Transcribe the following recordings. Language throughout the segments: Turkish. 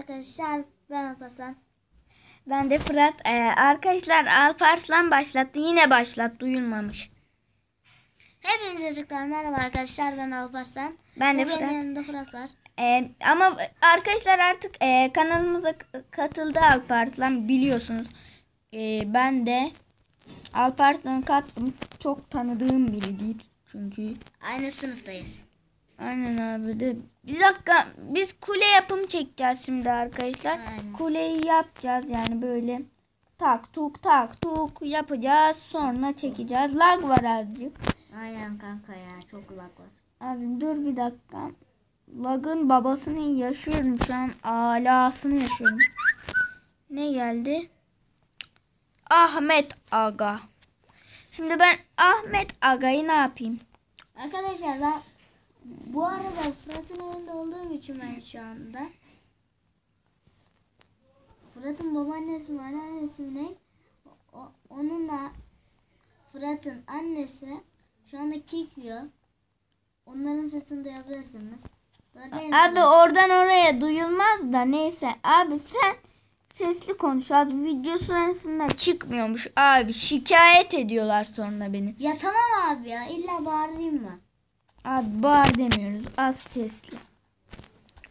arkadaşlar. Ben Alparslan. Ben de Fırat. Ee, arkadaşlar Alparslan başlattı. Yine başlat. Duyulmamış. Hepinize tekrar merhaba arkadaşlar. Ben Alparslan. Ben de Bugün Fırat. yanımda Fırat var. Ee, ama arkadaşlar artık e, kanalımıza katıldı Alparslan biliyorsunuz. Ee, ben de Alparslan'ı kattım. Çok tanıdığım biri değil çünkü. Aynı sınıftayız. Aynen abi de. Bir dakika biz kule yapım çekeceğiz şimdi arkadaşlar. Aynen. Kuleyi yapacağız yani böyle tak tuk tak tuk yapacağız sonra çekeceğiz. Lag var azıcık. Aynen kanka ya. Çok lag var. Abi dur bir dakika. Lag'ın babasını yaşıyorum şu an. Alasını yaşıyorum. Ne geldi? Ahmet Aga. Şimdi ben Ahmet Aga'yı ne yapayım? Arkadaşlar ben bu arada Fırat'ın oyunda olduğum için ben şu anda Fırat'ın babaannesi mi anneannesi mi ne? O, onunla Fırat'ın annesi şu anda kick yiyor. Onların sesini duyabilirsiniz. Doğru değil mi? Abi oradan oraya duyulmaz da neyse. Abi sen sesli konuş. Az video sırasında çıkmıyormuş. Abi şikayet ediyorlar sonra beni. Ya tamam abi ya illa bağırayım mı? Abi bağır demiyoruz. Az sesli.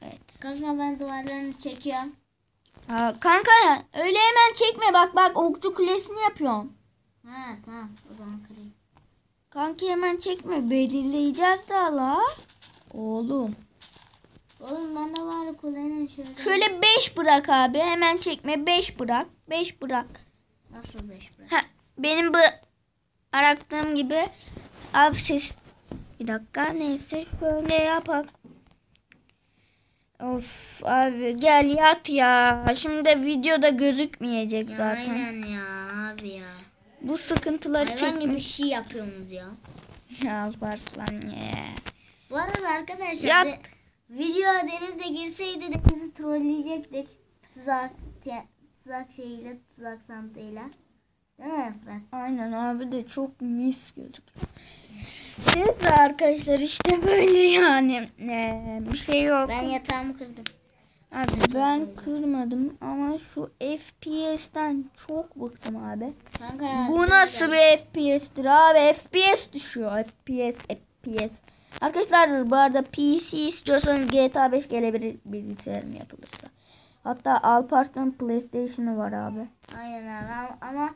Evet. Kanka ben duvarlarını çekiyorum. Aa, kanka öyle hemen çekme bak bak okçu kulesini yapıyorum. Ha tamam o zaman kırayım. Kanki hemen çekme belirleyeceğiz daha la. Oğlum. Oğlum ben de var kulenin şöyle. Şöyle 5 bırak abi hemen çekme 5 bırak 5 bırak. Nasıl beş bırak? Ha, benim bu arattığım gibi abi ses bir dakika neyse şöyle yapak. Of abi gel yat ya. Şimdi videoda gözükmeyecek Ya zaten. Aynen ya abi ya. Bu sıkıntıları Hayvan gibi bir çekmiş. şey yapıyorsunuz ya. Alparslan ya. Bu arada arkadaşlar Yat. de, video denizde girseydi denizi trolleyecektik. Tuzak, te- tuzak şeyiyle, tuzak santıyla. Değil mi Fırat? Aynen abi de çok mis gözüküyor. Neyse arkadaşlar işte böyle yani. Ee, bir şey yok. Ben yatağımı kırdım. Abi ben kırmadım ama şu FPS'ten çok bıktım abi. Kanka Bu nasıl bir FPS'tir abi? FPS düşüyor. FPS, FPS. Arkadaşlar bu arada PC istiyorsanız GTA 5 gelebilir bilgisayarım yapılırsa. Hatta Alparslan PlayStation'ı var abi. Aynen abi ama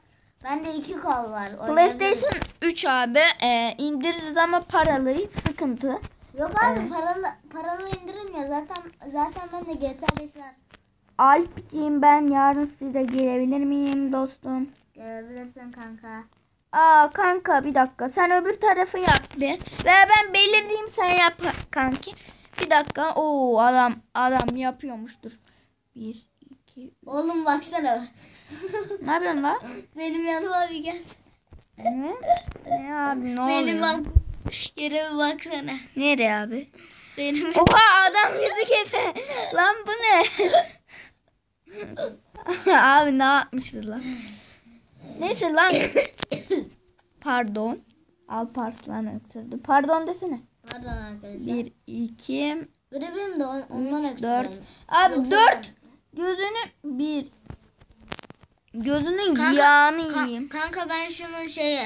bende iki kol var. PlayStation 3 abi. Ee, indiririz ama paralı sıkıntı. Yok abi paralı, paralı indirilmiyor. Zaten zaten bende GTA 5 var. Alp'ciğim ben yarın size gelebilir miyim dostum? Gelebilirsin kanka. Aa kanka bir dakika sen öbür tarafı yap bir. Veya ben belirleyeyim sen yap kanki. Bir dakika. Oo adam adam yapıyormuştur. Bir, iki, üç. Oğlum baksana. Ne yapıyorsun la? Benim yanıma bir gel. Ne? Ne abi ne Benim oluyor? bak. Yere bir baksana. Nereye abi? Benim Oha adam yüzü kepe. Lan bu ne? abi ne yapmıştır lan? Neyse lan. Pardon. Alparslan öksürdü. Pardon desene. Pardon arkadaşlar. Bir, iki, Gribim de on- ondan öksürüyorum. dört. Abi Yoksa dört. Gözünü bir. Gözünün Kanka- yağını Ka- yiyeyim. kanka ben şunun şeyi.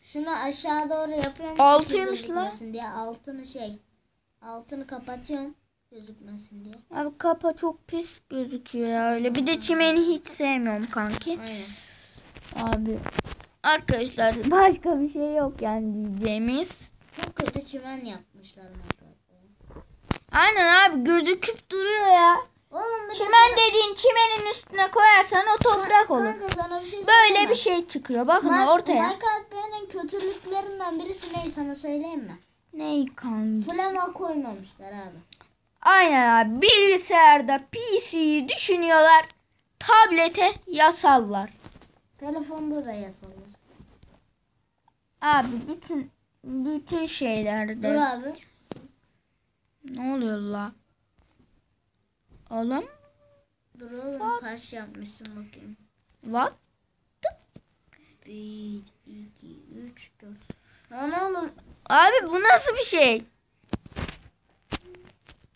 Şunu aşağı doğru yapıyorum. Altıymış lan. diye. Altını şey. Altını kapatıyorum. Gözükmesin diye. Abi kapa çok pis gözüküyor ya öyle. Bir de çimeni hiç sevmiyorum kanki. Aynen. Abi. Arkadaşlar başka bir şey yok yani diyeceğimiz. Çok kötü çimen yapmışlar. Aynen abi gözüküp duruyor ya. Oğlum bir Çimen dediğin çimenin üstüne koyarsan o toprak olur. Kanka sana bir şey Böyle söyleyeyim bir mi? şey çıkıyor. Bakın Ma- ortaya. Minecraft benim kötülüklerinden birisi ne sana söyleyeyim mi? Ney kanki? Flama koymamışlar abi. Aynen abi. Bilgisayarda PC'yi düşünüyorlar. Tablete yasallar. Telefonda da yazılır. Abi bütün bütün Dur şeylerde. abi. Ne oluyor la? Oğlum Dur oğlum kaç yapmışsın bakayım. bak. Bir, iki, üç, dört. Lan oğlum. Abi bu nasıl bir şey?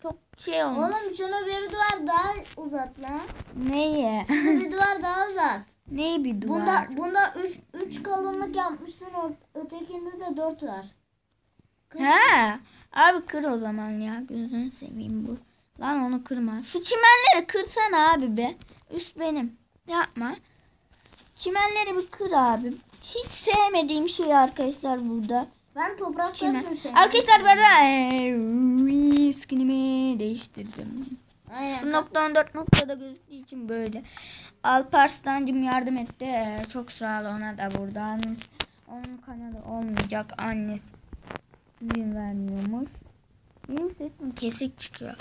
Çok şey olmuş. Oğlum şunu bir duvar daha uzat lan. Neye? Şunu bir duvar daha uzat. Neyi bir duvar? Bunda bunda 3 3 kalınlık yapmışsın. Ötekinde de 4 var. Kır. He. Abi kır o zaman ya. Gözünü seveyim bu. Lan onu kırma. Şu çimenleri kırsana abi be. Üst benim. Yapma. Çimenleri bir kır abi. Hiç sevmediğim şey arkadaşlar burada. Ben toprakları da sevmiyorum. Arkadaşlar ben de skinimi değiştirdim. Aynen. 0.14 noktada gözüktüğü için böyle. Alparslan'cım yardım etti. Ee, Çok sağ ol ona da buradan. Onun kanalı olmayacak. Annesi izin vermiyormuş. Benim sesim kesik çıkıyor.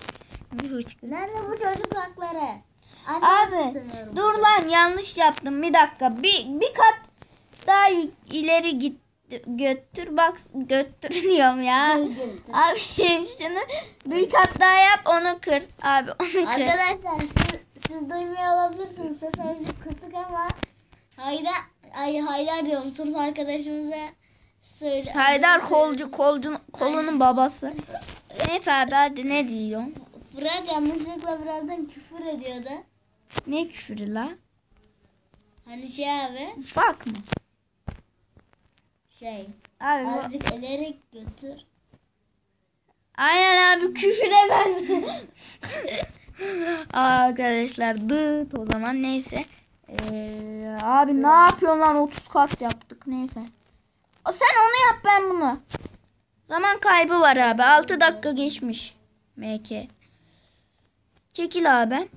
Bir hıçkırık. Nerede bu çocuk hakları? Abi sesleniyorum. dur lan yanlış yaptım. Bir dakika. Bir, bir kat daha ileri git götür bak götür diyorum ya. Abi şunu bir kat daha yap onu kır. Abi onu kır. Arkadaşlar siz, siz duymuyor olabilirsiniz. Sesiniz kısık ama Haydar, ay Haydar diyorum sınıf arkadaşımıza söyle. Haydar kolcu kolcu kolunun babası. Evet abi hadi ne diyorsun? Fırat yanlışlıkla birazdan küfür ediyordu. Ne küfürü la? Hani şey abi Ufak mı? şey Abi bu- azıcık elerek götür. Aynen abi küfüre ben. Arkadaşlar dıt o zaman neyse. Ee, abi ne yapıyorsun lan 30 kat yaptık neyse. Sen onu yap ben bunu. Zaman kaybı var abi 6 dakika geçmiş. MK. Çekil abi.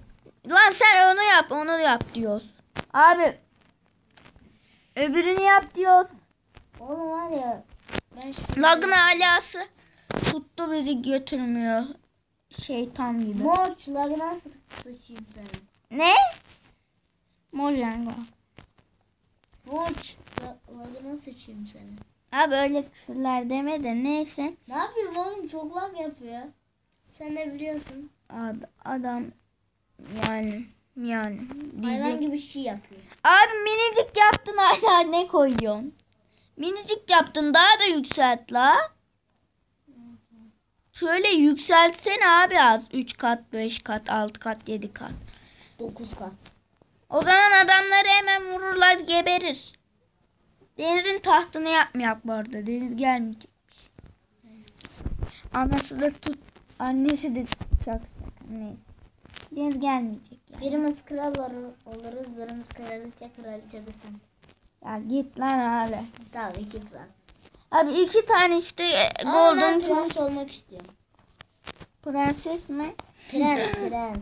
Lan sen onu yap onu yap diyoruz. Abi. Öbürünü yap diyoruz. Oğlum var ya şu Lagın alası tuttu bizi götürmüyor. Şeytan gibi. Morç lagına sı- sıçayım seni. Ne? Mojango. Morç la- lagına sıçayım seni. Abi öyle küfürler deme de neyse. Ne yapayım oğlum çok lag yapıyor. Sen de biliyorsun. Abi adam yani yani Hayvan diyecek. gibi şey yapıyor. Abi minicik yaptın hala ne koyuyorsun? Minicik yaptın daha da yükselt la. Şöyle yükseltsene abi az. 3 kat, 5 kat, 6 kat, 7 kat. 9 kat. O zaman adamları hemen vururlar geberir. Deniz'in tahtını yapmayak bu arada. Deniz gelmeyecekmiş. Anası da tut. Annesi de tutacak. Neyse. Deniz gelmeyecek yani. Birimiz kral olur- oluruz, birimiz kraliçe, kraliçe de sen. Ya git lan hala. Tabii ki kral. Abi iki tane işte e, ben golden prens olmak istiyorum. prenses mi? Prens, prens.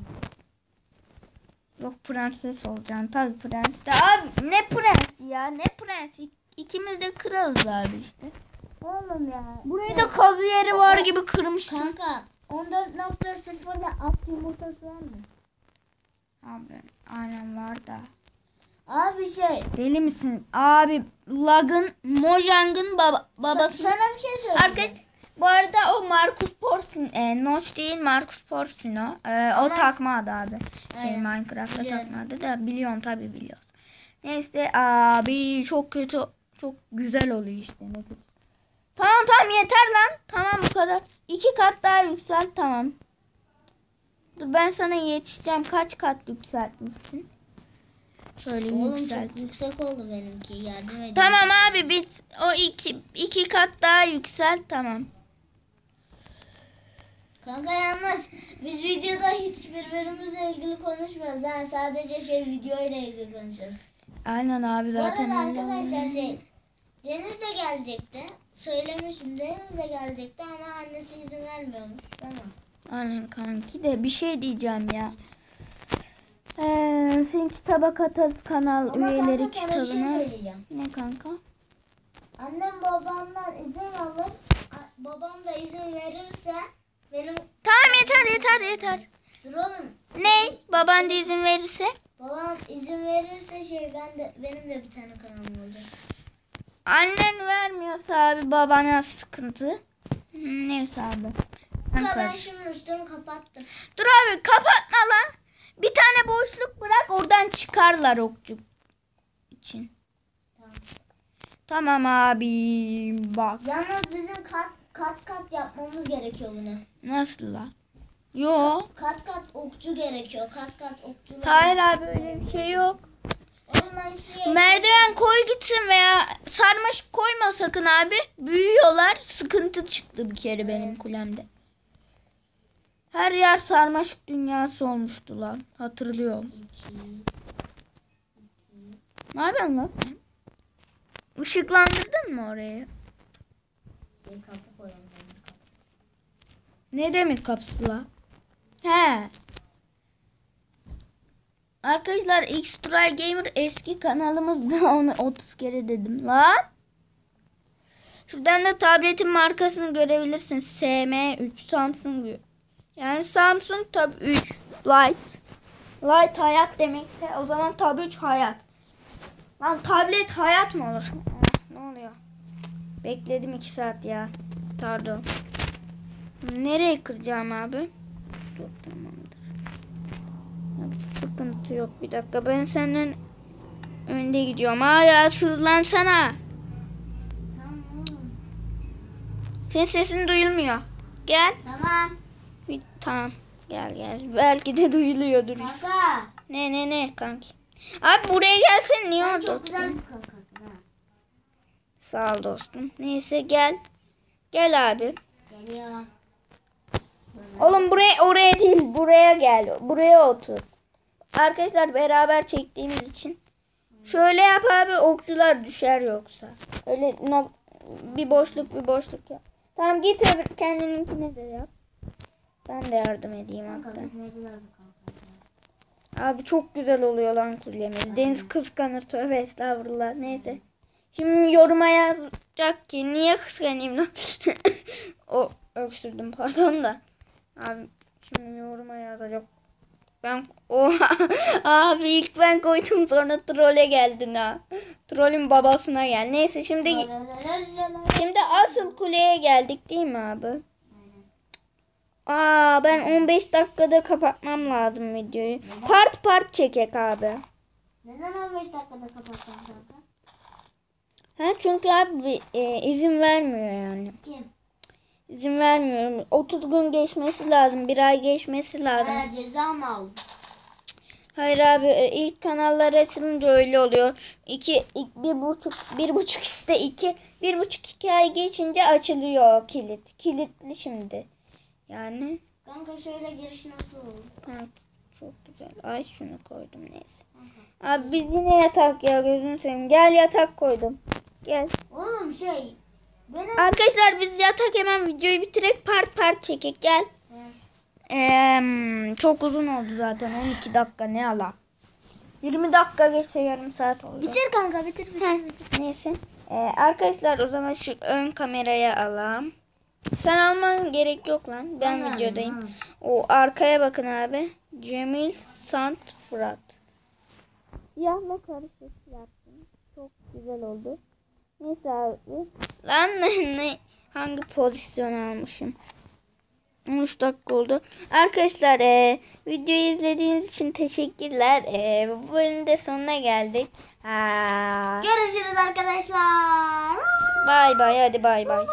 Yok prenses olacaksın. Tabii prens de. Abi ne prensi ya? Ne prensi? İkimiz de kralız abi işte. Oğlum ya. Burayı da kazı yeri var gibi kırmışsın. Kanka 14.0'da at yumurtası var mı? Abi aynen var da. Abi şey. Deli misin? Abi Lag'ın Mojang'ın baba, babası. Sa- sana bir şey söyleyeceğim. Arkadaş bu arada o Marcus Porsin. E, Notch değil Marcus Porsin o. E, o Ama- takma adı abi. Şey Aynen. Minecraft'ta Biliyorum. takma adı da biliyorsun tabi biliyorsun. Neyse abi çok kötü çok güzel oluyor işte. Tamam tamam yeter lan. Tamam bu kadar. İki kat daha yükselt tamam. Dur ben sana yetişeceğim. Kaç kat yükseltmişsin? Şöyle Oğlum yükselt. çok yüksek oldu benimki. Yardım edin. Tamam abi bit. O iki, iki kat daha yükselt tamam. Kanka yalnız biz videoda hiç birbirimizle ilgili konuşmuyoruz. Yani sadece şey video ile ilgili konuşuyoruz. Aynen abi Bu zaten arada öyle. arkadaşlar şey Deniz de gelecekti. Söylemişim Deniz de gelecekti ama annesi izin vermiyormuş. Tamam. Aynen kanki de bir şey diyeceğim ya. Ee, senin kitaba katarız kanal Ama üyeleri kanka sana bir şey kitabına. söyleyeceğim. ne kanka? Annem babamdan izin alır. a- Babam da izin verirse benim Tamam yeter yeter yeter. dur oğlum Ne? Baban da izin verirse? babam izin verirse şey ben de benim de bir tane kanalım olacak. Annen vermiyorsa abi babana sıkıntı. Neyse abi. Ben Kanka ben üstümü kapattım. Dur abi kapatma lan. Bir tane boşluk bırak oradan çıkarlar okçu için. Tamam. Tamam abi bak. Yalnız bizim kat kat kat yapmamız gerekiyor bunu. Nasıl la? Yo. Kat kat okçu gerekiyor. Kat kat okçular. Hayır abi öyle bir şey yok. Merdiven koy gitsin veya sarmaşık koyma sakın abi. Büyüyorlar. Sıkıntı çıktı bir kere benim kulemde. Her yer sarmaşık dünyası olmuştu lan. Hatırlıyorum. Ne yapıyorsun lan sen? Işıklandırdın mı orayı? Ne demir kapısı la? He. Arkadaşlar X-Try Gamer eski kanalımızda onu 30 kere dedim lan. Şuradan da tabletin markasını görebilirsin. SM3 Samsung. Yani Samsung Tab 3 Lite. Lite hayat demekse o zaman Tab 3 hayat. Lan tablet hayat mı olur? Ne oluyor? Bekledim 2 saat ya. Pardon. Nereye kıracağım abi? Dur tamamdır. Abi, Sıkıntı yok. Bir dakika ben senden önde gidiyorum. Hala hızlansana. Tamam oğlum. Senin sesin duyulmuyor. Gel. Tamam. Bir, tamam. Gel gel. Belki de duyuluyordur. Kanka. Ne ne ne kanki. Abi buraya gelsen niye orada oturuyorsun? Sağ ol dostum. Neyse gel. Gel abi. Geliyor. Oğlum buraya oraya değil buraya gel. Buraya otur. Arkadaşlar beraber çektiğimiz için. Şöyle yap abi okçular düşer yoksa. Öyle no, bir boşluk bir boşluk yap. Tamam git öbür kendininkini de yap. Ben de yardım edeyim hatta. Abi çok güzel oluyor lan kulyemiz. Deniz kıskanır tövbe estağfurullah. Neyse. Şimdi yoruma yazacak ki niye kıskanayım lan? o öksürdüm pardon da. Abi şimdi yoruma yazacak. Ben o abi ilk ben koydum sonra trole geldin ha. Trolün babasına gel. Neyse şimdi şimdi asıl kuleye geldik değil mi abi? Aa ben 15 dakikada kapatmam lazım videoyu. Part part çekek abi. Neden 15 dakikada kapattın kanka? Ha çünkü abi e, izin vermiyor yani. Kim? İzin vermiyorum. 30 gün geçmesi lazım. Bir ay geçmesi lazım. Ha, ceza mı aldın? Hayır abi e, ilk kanallar açılınca öyle oluyor. İki, ik- bir buçuk, bir buçuk işte iki, bir buçuk iki ay geçince açılıyor kilit. Kilitli şimdi. Yani Kanka şöyle giriş nasıl olur? ha, çok güzel. Ay şunu koydum neyse. Abi biz yine yatak ya gözünü seveyim. Gel yatak koydum. Gel. Oğlum şey. Benim... Arkadaşlar biz yatak hemen videoyu bitirek part part çekek gel. Eee, çok uzun oldu zaten 12 dakika ne ala. 20 dakika geçse yarım saat oldu. Bitir kanka bitir bitir. Heh, neyse. Ee, arkadaşlar o zaman şu ön kameraya alalım. Sen alman gerek yok lan. Ben Ben videodayım. alayım, O arkaya bakın abi. Cemil Sant Fırat. Siyahla karışık yaptım. Çok güzel oldu. Neyse abi. Lan ne, ne hangi pozisyon almışım? 13 dakika oldu. Arkadaşlar e, videoyu izlediğiniz için teşekkürler. E, bu bölümde sonuna geldik. Ha. Görüşürüz arkadaşlar. Bay bay hadi bay bay.